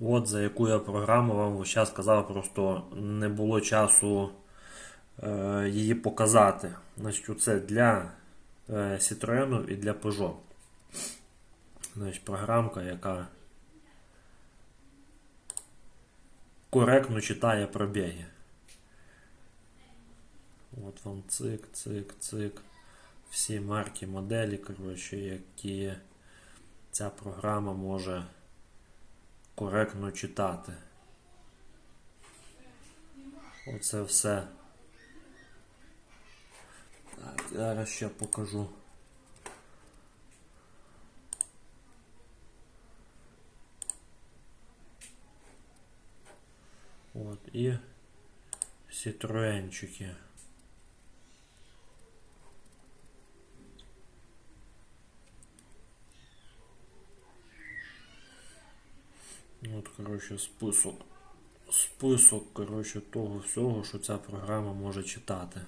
От за яку я програму вам зараз сказав, просто не було часу е, її показати. Значить, це для е, і для Peugeot. Значить, програмка, яка коректно читає пробіги. От вам цик, цик, цик. Всі марки, моделі, коротше, які ця програма може коректно читати. Оце все. Так, зараз ще покажу. От, і Citroenчики. От, коротше, список. Список, коротше, того всього, що ця програма може читати.